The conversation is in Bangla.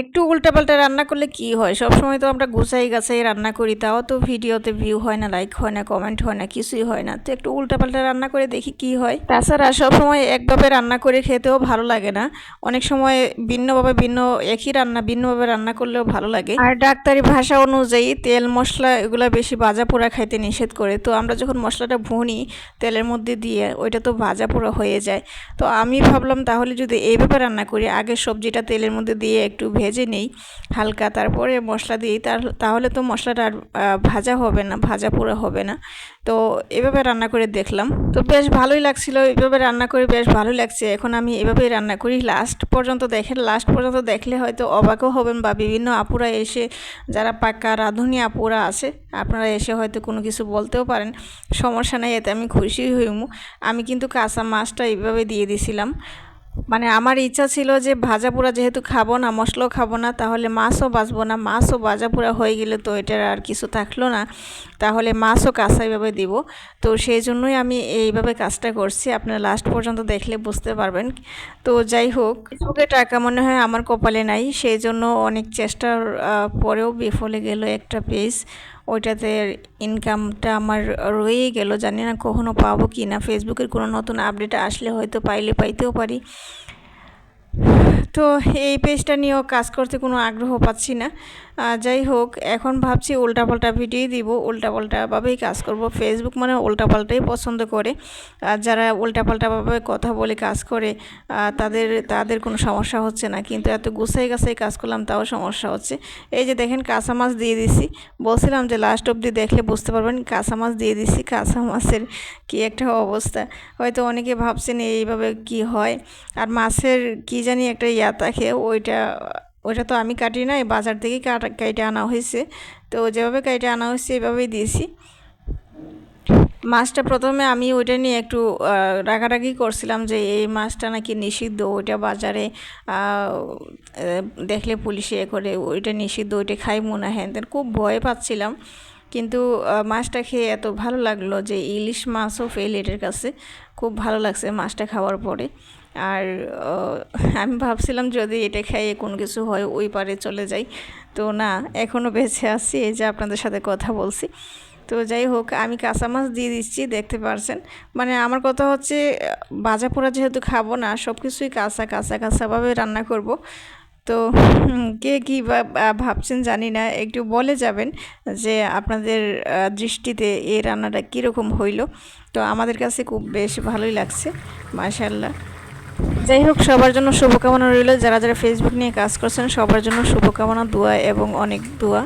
একটু উল্টাপাল্টা রান্না করলে কি হয়? সব সময় তো আমরা গুছাই গাছাই রান্না করি, তাও তো ভিডিওতে ভিউ হয় না লাইক হয় না কমেন্ট হয় না, কিছুই হয় না। তো একটু উল্টাপাল্টা রান্না করে দেখি কি হয়। তাছাড়া সব সময় একভাবে রান্না করে খেতেও ভালো লাগে না। অনেক সময় ভিন্নভাবে ভিন্ন, একই রান্না, ভিন্নভাবে রান্না করলেও ভালো লাগে। আর ডাক্তারি ভাষা অনুযায়ী তেল, মশলা এগুলো বেশি ভাজা পোড়া খাইতে নিষেধ করে। তো আমরা যখন মশলাটা ভুনি তেলের মধ্যে দিয়ে, ওইটা তো ভাজা পোড়া হয়ে যায়। তো আমি ভাবলাম তাহলে যদি এইভাবে রান্না করি, আগে সবজিটা তেলের মধ্যে দিয়ে একটু ভেজে নেই, হালকা তারপরে মশলা দিই। তার, তাহলে তো মশলাটা আর ভাজা হবে না, ভাজা পুরো হবে না। তো এভাবে রান্না করে দেখলাম। তো বেশ ভালোই লাগছিল, এভাবে রান্না করে বেশ ভালোই লাগছে। এখন আমি এভাবেই রান্না করি। লাস্ট পর্যন্ত দেখেন, লাস্ট পর্যন্ত দেখলে হয়তো অবাকও হবেন বা বিভিন্ন আপুরা এসে, যারা পাক্কা রাঁধুনি আপুরা আছে, আপনারা এসে হয়তো কোনো কিছু বলতেও পারেন। সমস্যা নেই, এতে আমি খুশি হইমু। আমি কিন্তু কাঁচা মাছটা এইভাবে দিয়ে দিছিলাম। মানে আমার ইচ্ছা ছিল যে ভাজা পোড়া যেহেতু খাব না, মশলাও খাব না, তাহলে মাছও বাঁচবো না। মাছও ভাজা পোড়া হয়ে গেলে তো এটার আর কিছু থাকল না। তাহলে মাছও কাঁচাইভাবে দিব। তো সেই জন্যই আমি এইভাবে কাজটা করছি। আপনারা লাস্ট পর্যন্ত দেখলে বুঝতে পারবেন। তো যাই হোক, ফেসবুকে টাকা মনে হয় আমার কপালে নাই। সেই জন্য অনেক চেষ্টার পরেও বিফলে গেল একটা পেজ ওইটাতে ইনকামটা আমার রয়েই গেল। জানি না কখনও পাবো কি না। ফেসবুকের কোনো নতুন আপডেট আসলে হয়তো পাইলে পাইতেও পারি। তো এই পেজটা নিয়েও কাজ করতে কোনো আগ্রহ পাচ্ছি না। যাই হোক, এখন ভাবছি উল্টাপাল্টা ভিডিও দিব। উল্টাপাল্টাভাবেই কাজ করব। ফেসবুক মানে উল্টাপাল্টাই পছন্দ করে। আর যারা উল্টাপাল্টাভাবে কথা বলে কাজ করে তাদের তাদের কোনো সমস্যা হচ্ছে না। কিন্তু এত গুছাই গাছাই কাজ করলাম, তাও সমস্যা হচ্ছে। এই যে দেখেন, কাঁচা মাছ দিয়ে দিছি। বলছিলাম যে লাস্ট অবধি দেখলে বুঝতে পারবেন, কাঁচা মাছ দিয়ে দিছি। কাঁচা মাছের কি একটা অবস্থা। হয়তো অনেকে ভাবছেন এইভাবে কি হয়? আর মাছের কি জানি একটা ইয়া থাকে ওইটা ওইটা তো আমি কাটি না এই বাজার থেকেই কাটা, কেটে আনা হয়েছে। তো যেভাবে কেটে আনা হয়েছে, এভাবেই দিয়েছি। মাছটা প্রথমে আমি ওইটা নিয়ে একটু রাগারাগি করছিলাম যে এই মাছটা নাকি নিষিদ্ধ, ওইটা বাজারে দেখলে পুলিশে এ করে ওইটা নিষিদ্ধ, ওইটা খাই মনে হয় খুব ভয় পাচ্ছিলাম। কিন্তু মাছটা খেয়ে এত ভালো লাগল যে ইলিশ মাছও ফেল কাছে। খুব ভালো লাগছে মাছটা খাওয়ার পরে। আর আমি ভাবছিলাম যদি এটা খাইয়ে কোনো কিছু হয় ওই পারে চলে যাই। তো না এখনও বেঁচে আছি, এই যে আপনাদের সাথে কথা বলছি। তো যাই হোক, আমি কাঁচা মাছ দিয়ে দিচ্ছি, দেখতে পারছেন। মানে আমার কথা হচ্ছে বাজা পোড়া যেহেতু খাব না সব কিছুই কাঁচা কাঁচা, কাঁচাভাবে রান্না করব। তো কে কী ভাবছেন জানি না, একটু বলে যাবেন যে আপনাদের দৃষ্টিতে এই রান্নাটা কীরকম হইল। তো আমাদের কাছে খুব বেশ ভালোই লাগছে মাশাল্লাহ যাই হোক, সবার জন্য শুভকামনা রইল। যারা যারা ফেসবুক নিয়ে কাজ করছেন, সবার জন্য শুভকামনা, দোয়া এবং অনেক দোয়া।